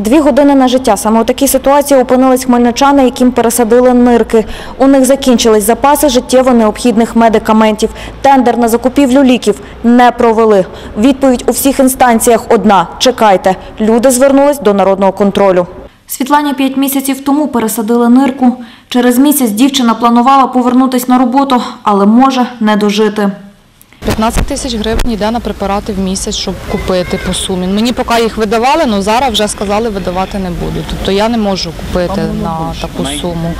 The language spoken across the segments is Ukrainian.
Дві години на життя. Саме у такій ситуації опинились хмельничани, яким пересадили нирки. У них закінчились запаси життєво необхідних медикаментів. Тендер на закупівлю ліків не провели. Відповідь у всіх інстанціях одна – чекайте. Люди звернулись до народного контролю. Світлані п'ять місяців тому пересадили нирку. Через місяць дівчина планувала повернутися на роботу, але може не дожити. 15 тисяч гривень йде на препарати в місяць, щоб купити по сумі. Мені поки їх видавали, але зараз вже сказали, видавати не будуть. Тобто я не можу купити на таку суму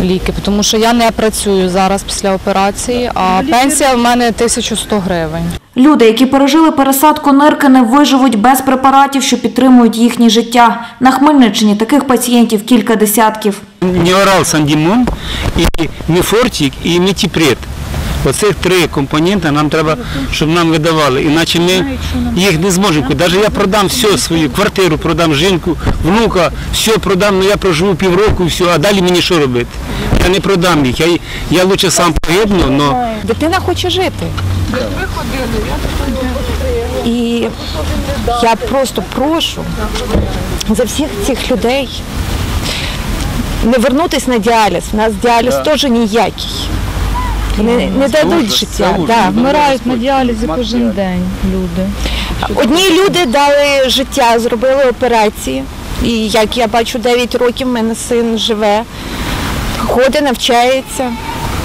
ліки, тому що я не працюю зараз після операції, а пенсія в мене 1100 гривень. Люди, які пережили пересадку нирки, не виживуть без препаратів, що підтримують їхнє життя. На Хмельниччині таких пацієнтів кілька десятків. Неорал Сандімон, і Міфортік, і Мітіпред. Оцих три компоненти нам треба, щоб нам видавали. Іначе ми їх не зможемо. Навіть я продам все, свою квартиру, продам жінку, внука, все продам, але я проживу півроку, все, а далі мені що робити? Я не продам їх. Я, я лучше сам погибну, але Дитина хоче жити. І я просто прошу за всіх цих людей не вернутися на діаліз. У нас діаліз теж ніякий. Вони не дадуть життя. Да. Вмирають на діалізі кожен день люди. Одні люди дали життя, зробили операції. І як я бачу, 9 років в мене син живе, ходить, навчається.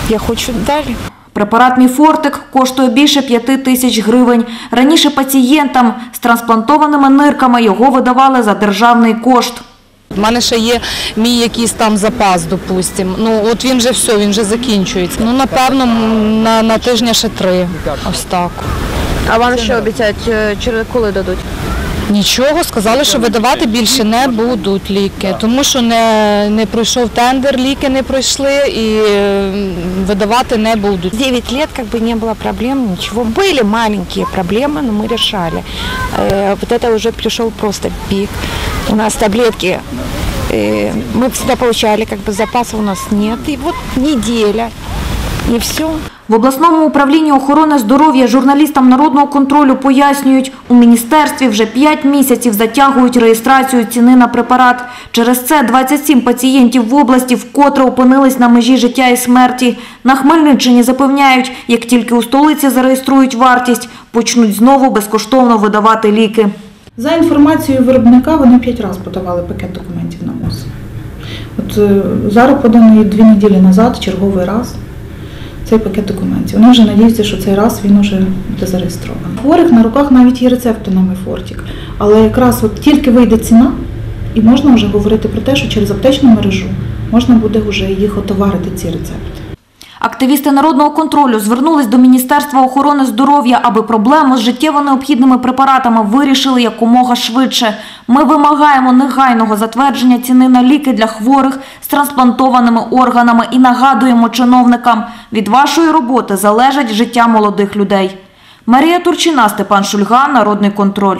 Я хочу далі. Препарат Міфортик коштує більше п'яти тисяч гривень. Раніше пацієнтам з трансплантованими нирками його видавали за державний кошт. У мене ще є мій якийсь там запас, допустим. Ну от він вже все, він вже закінчується. Ну напевно, на, на тижня ще три. Ось так. А вам що обіцяють, е, через коли дадуть? Нічого, сказали, що видавати більше не будуть ліки, тому що не, не пройшов тендер, ліки не пройшли і е, видавати не будуть. 9 лет как бы не было проблем, ничего. Были маленькие проблемы, но мы решали. Э, Вот это уже пришел просто пик. У нас таблетки э, мы всегда получали, как бы запасов у нас нет. И вот неделя, и все. В обласному управлінні охорони здоров'я журналістам народного контролю пояснюють, у міністерстві вже 5 місяців затягують реєстрацію ціни на препарат. Через це 27 пацієнтів в області вкотре опинились на межі життя і смерті. На Хмельниччині запевняють, як тільки у столиці зареєструють вартість, почнуть знову безкоштовно видавати ліки. За інформацією виробника, вони п'ять разів подавали пакет документів на МОЗ. От е, зараз поданий дві неділі назад, черговий раз, цей пакет документів. Вони вже надіються, що цей раз він вже буде зареєстрований. Хворих на руках навіть є рецепти на Мефортік. Але якраз от тільки вийде ціна, і можна вже говорити про те, що через аптечну мережу можна буде вже їх отоварити ці рецепти. Активісти народного контролю звернулись до Міністерства охорони здоров'я, аби проблему з життєво необхідними препаратами вирішили якомога швидше. Ми вимагаємо негайного затвердження ціни на ліки для хворих з трансплантованими органами і нагадуємо чиновникам, від вашої роботи залежить життя молодих людей. Марія Турчина, Степан Шульга, Народний контроль.